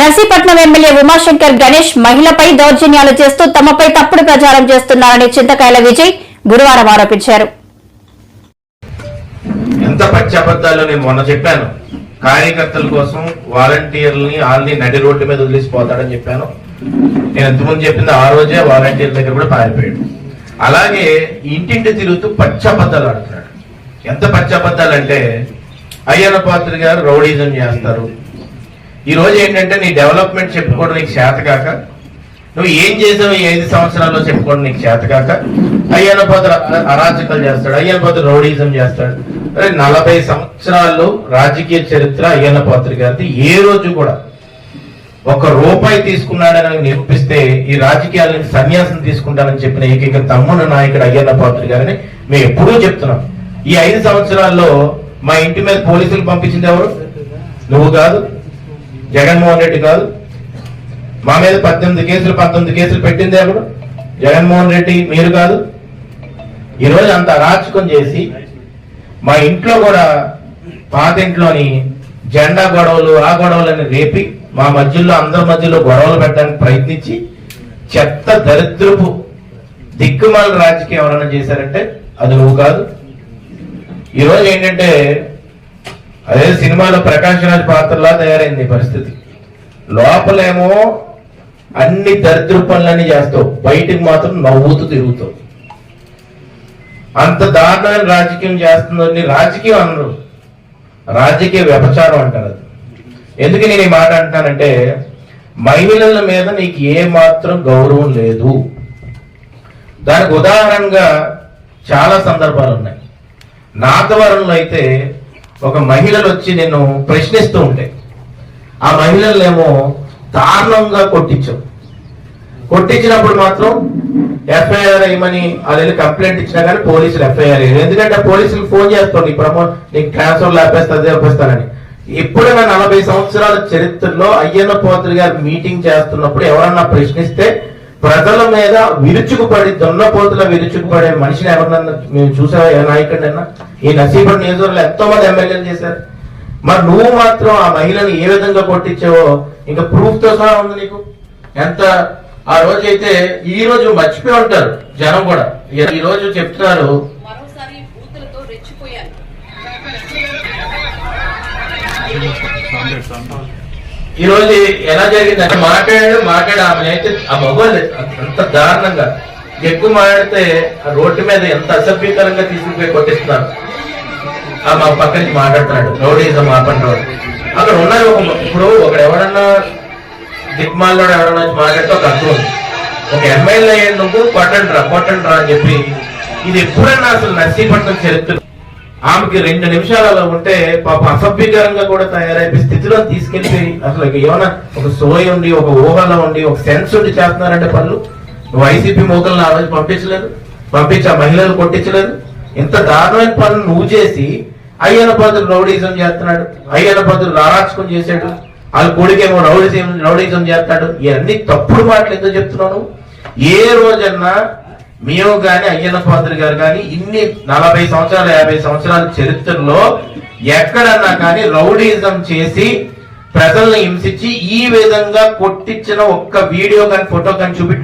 Narsipatnam MLA Umashankar Ganesh మహిళపై దౌర్జన్యాలు చేస్తూ తమపై తప్పుడు ప్రచారం చేస్తున్నారని చింతకాయల విజయ్ గురువారం ఆరోపించారు. ఎంత పచ్చి అబద్ధాలు నేను మొన్న చెప్పాను. కార్యకర్తల కోసం వాలంటీర్లని వాళ్ళని నడి రోడ్డు మీద వదిలేసిపోతాడని చెప్పాను. నేను ఎంతమంది చెప్పింది ఆ రోజే వాలంటీర్ దగ్గర కూడా పారిపోయాడు. అలాగే ఇంటింటి తిరుగుతూ పచ్చి అబద్ధాలు ఆడుతున్నాడు. ఎంత పచ్చి అబద్ధాలు అంటే అయ్యన పాత్రి గారు రౌడీజం చేస్తారు. ఈరోజు ఏంటంటే నీ డెవలప్మెంట్ చెప్పుకోవడం నీకు చేతకాక నువ్వు ఏం చేసావు ఈ ఐదు సంవత్సరాల్లో చెప్పుకోవడం నీకు చేతకాక అయ్యన పోతులు అరాచకాలు చేస్తాడు అయ్యన పోతులు రౌడీజం చేస్తాడు. అరే నలభై సంవత్సరాల్లో రాజకీయ చరిత్ర అయ్యన్న పాత్ర గారిది ఏ రోజు కూడా ఒక రూపాయి తీసుకున్నాడని నిరూపిస్తే ఈ రాజకీయాలని సన్యాసం తీసుకుంటానని చెప్పిన ఏకైక తమ్ముడు నాయకుడు అయ్యన్న పాత్ర గారిని మేము ఎప్పుడూ చెప్తున్నాం. ఈ ఐదు సంవత్సరాల్లో మా ఇంటి మీద పోలీసులు పంపించింది ఎవరు? నువ్వు కాదు. జగన్మోహన్ రెడ్డి కాదు. మా మీద పద్దెనిమిది కేసులు పంతొమ్మిది కేసులు పెట్టింది ఎవరు జగన్మోహన్ రెడ్డి మీరు కాదు. ఈరోజు అంత అరాచకం చేసి మా ఇంట్లో కూడా పాత ఇంట్లోని జెండా గొడవలు ఆ గొడవలని రేపి మా మధ్యలో అందరి మధ్యలో గొడవలు పెట్టడానికి ప్రయత్నించి చెత్త దరిద్రపు దిక్కుమాల రాజకీయం ఎవరైనా చేశారంటే అది నువ్వు కాదు. ఈరోజు ఏంటంటే అదే సినిమాలో ప్రకాష్ రాజ్ పాత్రలా తయారైంది పరిస్థితి. లోపలేమో అన్ని దరిద్ర పనులన్నీ చేస్తావు. బయటికి మాత్రం నవ్వుతూ తిరుగుతావు. అంత దారుణమైన రాజకీయం చేస్తుందని రాజకీయం అనరు. రాజకీయ వ్యభచారం అంటారు అది. ఎందుకు నేను ఈ మాట అంటున్నానంటే మహిళల మీద నీకు ఏ మాత్రం గౌరవం లేదు. దానికి ఉదాహరణగా చాలా సందర్భాలు ఉన్నాయి. నాతవరంలో అయితే ఒక మహిళలు వచ్చి నేను ప్రశ్నిస్తూ ఉంటే ఆ మహిళలనేమో దారుణంగా కొట్టించావు కొట్టించినప్పుడు మాత్రం ఎఫ్ఐఆర్ అయ్యమని వాళ్ళు కంప్లైంట్ ఇచ్చినా కానీ పోలీసులు ఎఫ్ఐఆర్ అయ్యారు ఎందుకంటే పోలీసులు ఫోన్ చేస్తాడు నీ ప్రమో నీకు ట్రాన్స్ఫర్ లేపేస్తా లేపేస్తానని ఎప్పుడైనా నలభై సంవత్సరాల చరిత్రలో అయ్యన్న పోతులు గారు మీటింగ్ చేస్తున్నప్పుడు ఎవరన్నా ప్రశ్నిస్తే ప్రజల మీద విరుచుకుపడి దొన్నపోతుల విరుచుకుపడే మనిషిని ఎవరన్నా మేము చూసావా ఏ నాయకుడైనా ఈ నసీబర్ నియోజకవర్గంలో ఎంతో మంది ఎమ్మెల్యేలు చేశారు. మరి నువ్వు మాత్రం ఆ మహిళని ఏ విధంగా కొట్టించావో ఇంకా ప్రూఫ్తో సహా ఉంది నీకు? ఎంత? ఆ రోజు అయితే ఈ రోజు మర్చిపోయి ఉంటారు జనం కూడా. ఈ- రోజు చెప్తున్నారు. ఈ రోజు ఎలా జరిగింది అంటే మాట్లాడాడు. మాట్లాడు ఆమె అయితే ఆ మగవాళ్ళు అంత దారుణంగా ఎక్కువ మాట్లాడితే ఆ రోడ్డు మీద ఎంత అసభ్యకరంగా తీసుకుపోయి కొట్టిస్తున్నారు. ఆ మా పక్క నుంచి మాట్లాడుతున్నాడు. రౌడీజం ఆపండి రోడ్. అక్కడ ఉన్నారు ఒక ఇప్పుడు ఒకడు ఎవడన్నా దిక్మాల్లో ఎవడన్నా మాట్లాడితే ఒక అర్థం ఉంది. ఒక ఎమ్మెల్యే నువ్వు కొట్టండి రా కొట్టండి రా అని చెప్పి ఇది ఎప్పుడన్నా అసలు నర్సీపట్నం చరిత్ర ఆమెకి రెండు నిమిషాలలో ఉంటే పాప అసభ్యకరంగా కూడా తయారైపోయి స్థితిలో తీసుకెళ్ళి అసలు ఏమైనా ఒక సోయ ఉండి ఒక ఊహలో ఉండి ఒక సెన్స్ ఉండి చేస్తున్నారంటే పనులు? వైసీపీ మోకల్ని ఆ రోజు పంపించలేదు. పంపించి ఆ మహిళలు కొట్టించలేదు. ఇంత దారుణమైన పనులు నువ్వు చేసి అయ్యన పద్ధతులు రౌడీజం చేస్తున్నాడు అయ్యన పద్ధతులు నారాచకం చేశాడు వాళ్ళ కొడుకేమో రౌడీజం రౌడీజం చేస్తాడు. ఇవన్నీ తప్పుడు మాటలు ఎందుకు చెప్తున్నావు ఏ రోజన్నా మేము కానీ అయ్యన్న పాత్ర గారు కానీ ఇన్ని నలభై సంవత్సరాల యాభై సంవత్సరాల చరిత్రలో ఎక్కడన్నా కానీ రౌడీజం చేసి ప్రజల్ని హింసించి ఈ విధంగా కొట్టించిన ఒక్క వీడియో కానీ ఫోటో కానీ చూపి